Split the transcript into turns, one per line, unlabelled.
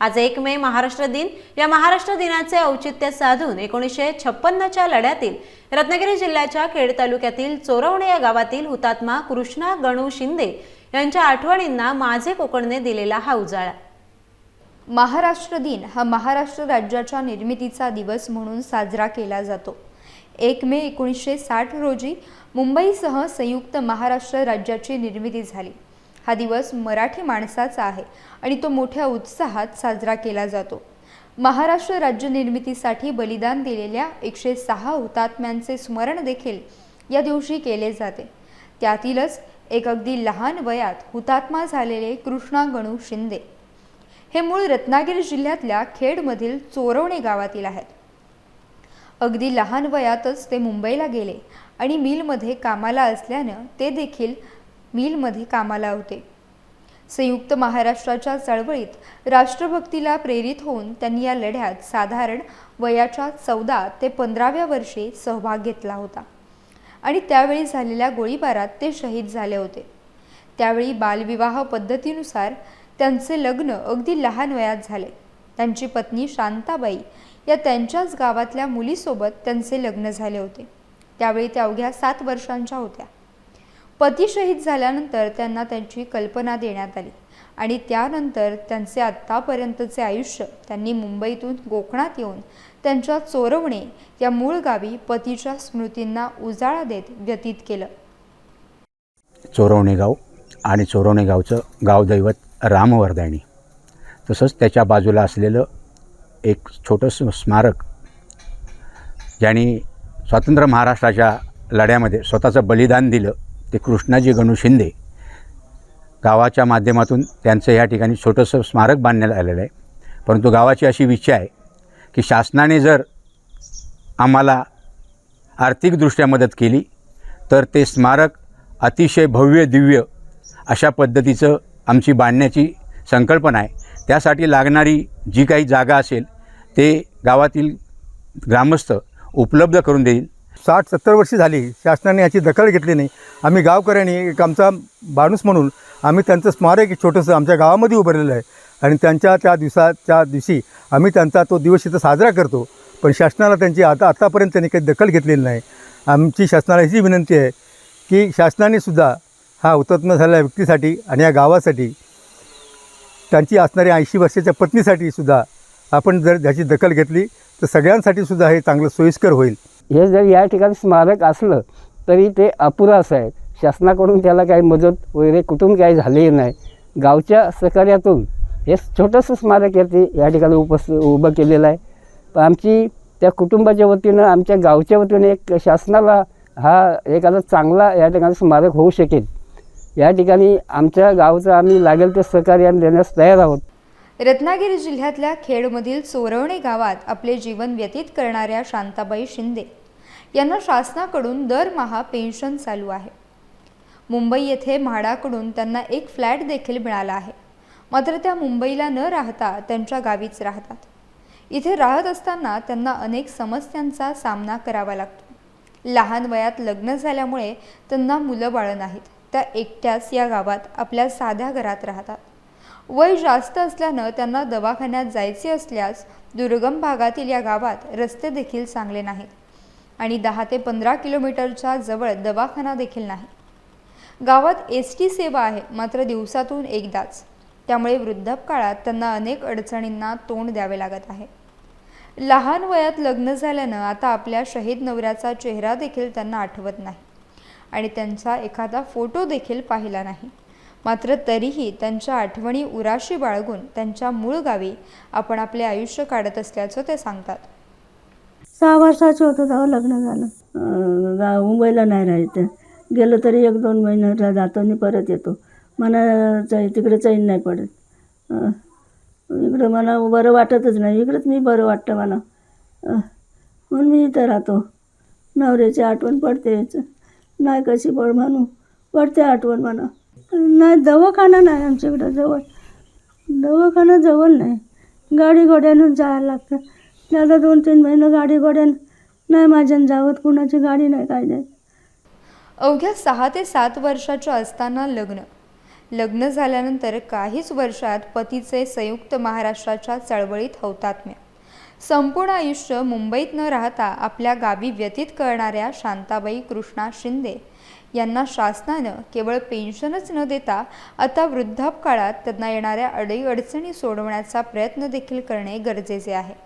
आज एक मे महाराष्ट्र दिन. या महाराष्ट्र दिनाचे औचित्य साधून एकोणीसशे छप्पन्नच्या लढ्यातील रत्नागिरी जिल्ह्याच्या खेड तालुक्यातील चोरवणे या गावातील हुतात्मा कृष्णा गणू शिंदे यांच्या आठवणींना माझे कोकणने दिलेला हा उजाळा.
महाराष्ट्र दिन हा महाराष्ट्र राज्याच्या निर्मितीचा दिवस म्हणून साजरा केला जातो. एक मे एकोणीसशे साठ रोजी मुंबईसह संयुक्त महाराष्ट्र राज्याची निर्मिती झाली. हा दिवस मराठी माणसाचा आहे आणि तो मोठ्या उत्साहात साजरा केला जातो. महाराष्ट्र राज्य निर्मितीसाठी बलिदान दिलेल्या एकशे सहा हुतात्म्यांचे स्मरण देखील या दिवशी केले जाते. त्यातीलच एक अगदी लहान वयात हुतात्मा झालेले कृष्णा गणू शिंदे हे मूळ रत्नागिरी जिल्ह्यातल्या खेडमधील चोरवणे गावातील आहेत. अगदी लहान वयातच ते मुंबईला गेले आणि मिलमध्ये कामाला असल्यानं ते देखील मिलमध्ये कामाला होते. संयुक्त महाराष्ट्राच्या चळवळीत राष्ट्रभक्तीला प्रेरित होऊन त्यांनी या लढ्यात साधारण वयाच्या चौदा ते पंधराव्या वर्षी सहभाग घेतला होता. आणि त्यावेळी झालेल्या गोळीबारात ते शहीद झाले होते. त्यावेळी बालविवाह पद्धतीनुसार त्यांचे लग्न अगदी लहान वयात झाले. त्यांची पत्नी शांताबाई या त्यांच्याच गावातल्या मुलीसोबत त्यांचे लग्न झाले होते. त्यावेळी त्या अवघ्या सात वर्षांच्या होत्या. पती शहीद झाल्यानंतर त्यांना त्यांची कल्पना देण्यात आली. आणि त्यानंतर त्यांचे आत्तापर्यंतचे आयुष्य त्यांनी मुंबईतून कोकणात येऊन त्यांच्या चोरवणे या मूळ गावी पतीच्या स्मृतींना उजाळा देत व्यतीत केलं.
चोरवणे गाव आणि चोरवणे गावचं गावदैवत रामवर्धाणी तसंच त्याच्या बाजूला असलेलं एक छोटंसं स्मारक ज्याने स्वातंत्र्य महाराष्ट्राच्या लढ्यामध्ये स्वतःचं बलिदान दिलं. ते कृष्णाजी गणू शिंदे गावाच्या माध्यमातून त्यांचं या ठिकाणी छोटंसं स्मारक बांधण्यात आलेलं आहे. परंतु गावाची अशी इच्छा आहे की शासनाने जर आम्हाला आर्थिकदृष्ट्या मदत केली तर ते स्मारक अतिशय भव्य दिव्य अशा पद्धतीचं आमची बांधण्याची संकल्पना आहे. त्यासाठी लागणारी जी काही जागा असेल ते गावातील ग्रामस्थ उपलब्ध करून देईल.
साठ सत्तर वर्षी झाली शासनाने याची दखल घेतली नाही. आम्ही गावकऱ्यांनी एक आमचा माणूस म्हणून आम्ही त्यांचं स्मारक एक छोटंसं आमच्या गावामध्ये उभारलेलं आहे. आणि त्यांच्या त्या दिवसाच्या दिवशी आम्ही त्यांचा तो दिवस इथं साजरा करतो. पण शासनाला त्यांची आता आत्तापर्यंत त्यांनी काही दखल घेतलेली नाही. आमची शासनाला ही विनंती आहे की शासनाने सुद्धा हा हुतात्मा झालेल्या व्यक्तीसाठी आणि या गावासाठी त्यांची असणाऱ्या ऐंशी वर्षाच्या पत्नीसाठी सुद्धा आपण जर ह्याची दखल घेतली तर सगळ्यांसाठी सुद्धा हे चांगलं सोयीस्कर होईल.
हे जर या ठिकाणी स्मारक असलं तरी ते अपुरं असं आहे. शासनाकडून त्याला काही मदत वगैरे कुठून काही झालेली नाही. गावच्या सहकार्यातून हे छोटंसं स्मारक येते या ठिकाणी उपस्थित उभं केलेलं आहे. पण आमची त्या कुटुंबाच्या वतीनं आमच्या गावच्या वतीनं एक शासनाला हा एखादा चांगला या ठिकाणी स्मारक होऊ शकेल. या ठिकाणी आमच्या गावचं आम्ही लागेल ते सहकार्य आम्ही देण्यास तयार आहोत.
रत्नागिरी जिल्ह्यातल्या खेडमधील चोरवणे गावात आपले जीवन व्यतीत करणाऱ्या शांताबाई शिंदे यांना शासनाकडून दरमहा पेन्शन चालू आहे. मुंबई येथे म्हाडाकडून त्यांना एक फ्लॅट देखील मिळाला आहे. मात्र त्या मुंबईला न राहता त्यांच्या गावीच राहतात. इथे राहत असताना त्यांना अनेक समस्यांचा सामना करावा लागतो. लहान वयात लग्न झाल्यामुळे त्यांना मुलं बाळं नाहीत. त्या एकट्याच या गावात आपल्या साध्या घरात राहतात. वय जास्त असल्यानं त्यांना दवाखान्यात जायचे असल्यास दुर्गम भागातील या गावात रस्ते देखील चांगले नाहीत आणि दहा ते पंधरा किलोमीटरच्या जवळ दवाखाना देखील नाही. गावात एस टी सेवा आहे मात्र दिवसातून एकदाच. त्यामुळे वृद्धापकाळात त्यांना अनेक अडचणींना तोंड द्यावे लागत आहे. लहान वयात लग्न झाल्यानं आता आपल्या शहीद नवऱ्याचा चेहरा देखील त्यांना आठवत नाही आणि त्यांचा एखादा फोटो देखील पाहिला नाही. मात्र तरीही त्यांच्या आठवणी उराशी बाळगून त्यांच्या मूळ गावी आपण आपले आयुष्य काढत असल्याचं ते सांगतात.
सहा वर्षाचं होतं तेव्हा लग्न झालं. मुंबईला नाही राहायचं. गेलो तरी एक दोन महिन्याला जातो आणि परत येतो. मला चै तिकडे चैन नाही पडत. इकडं मला बरं वाटतच नाही. इकडंच मी बरं वाटतं मला. म्हणून मी इथं राहतो. नवऱ्याची आठवण पडतेच. नाही कशी पड म्हणू. पडते आठवण मला. नाही दवाखाना नाही आमच्याकडं जवळ. दवाखाना जवळ नाही. गाडी घोड्यानं जायला लागतं. दादा दोन तीन महिने गाडी घोड्यानं नाही माझ्यानं जावत कुणाची गाडी नाही काय नाही.
अवघ्या सहा ते सात वर्षाच्या असताना लग्न. लग्न झाल्यानंतर काहीच वर्षात पतीचे संयुक्त महाराष्ट्राच्या चळवळीत हौतात्म्य संपूर्ण आयुष्य मुंबईत न राहता आपल्या गावी व्यतीत करणाऱ्या शांताबाई कृष्णा शिंदे यांना शासनानं केवळ पेन्शनच न देता आता वृद्धापकाळात त्यांना येणाऱ्या अडीअडचणी सोडवण्याचा प्रयत्न देखील करणे गरजेचे आहे.